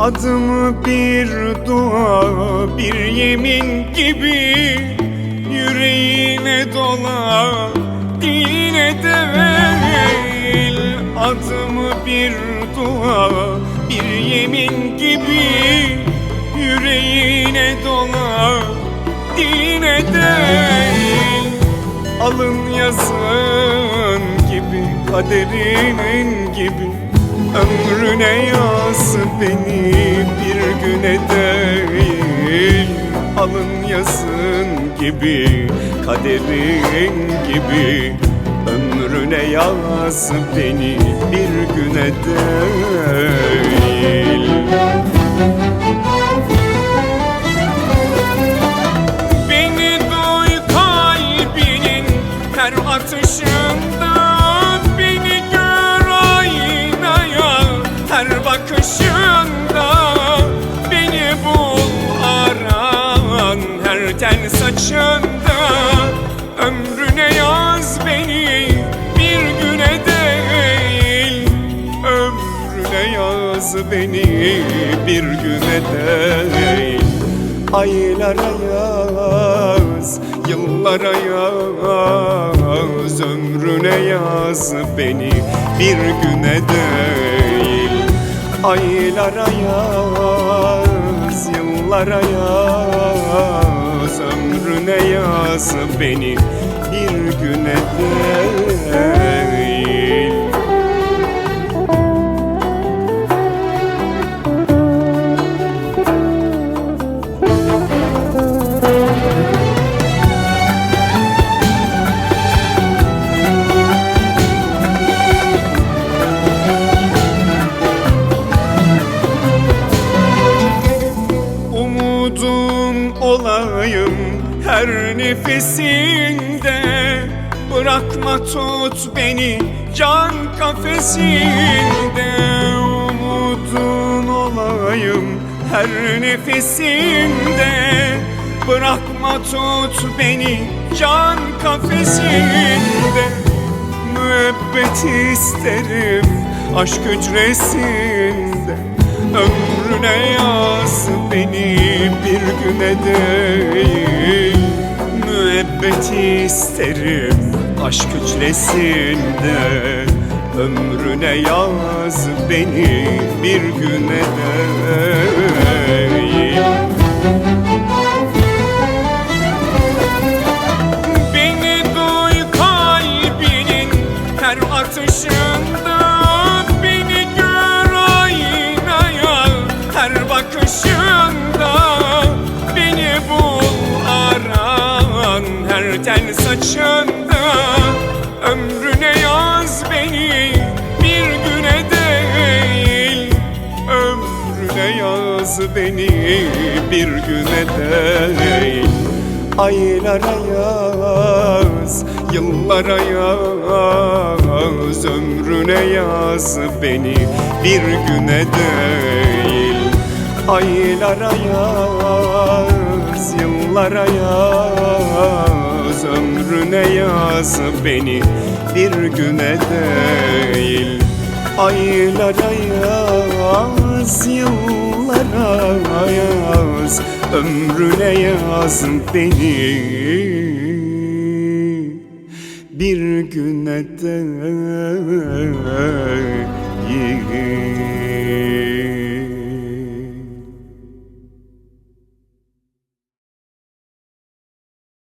Adımı bir dua, bir yemin gibi. Yüreğine dola, diline değil Adımı bir dua, bir yemin gibi. Yüreğine dola, diline değil Alın yazın gibi, kaderinin gibi Ömrüne yaz beni bir güne değil. Alın yazın gibi, kaderin gibi. Ömrüne yaz beni bir güne değil. Beni duy kalbinin her atışında her bakışında Beni bul aran. Her tel saçında Ömrüne yaz beni bir güne değil Ömrüne yaz beni bir güne değil. Aylara yaz, yıllara yaz Ömrüne yaz beni bir güne değil Aylara yaz, yıllara yaz Ömrüne yaz beni bir güne. değil olayım her nefesinde. Bırakma tut beni can kafesinde. Umudun olayım her nefesinde. Bırakma tut beni can kafesinde. Müebbet isterim aşk hücresinde Ömrüne yaz beni bir güne değil. Müebbet isterim aşk hücresinde. Ömrüne yaz beni bir güne değil. Beni duy kalbinin her atışında saçında Ömrüne yaz beni bir güne değil. Ömrüne yaz beni bir güne değil. Aylara yaz, yıllara yaz Ömrüne yaz beni bir güne değil. Aylara yaz, yıllara Ömrüne yaz beni. Bir güne değil Aylara yaz, yıllara yaz. Ömrüne yaz beni. Bir güne değil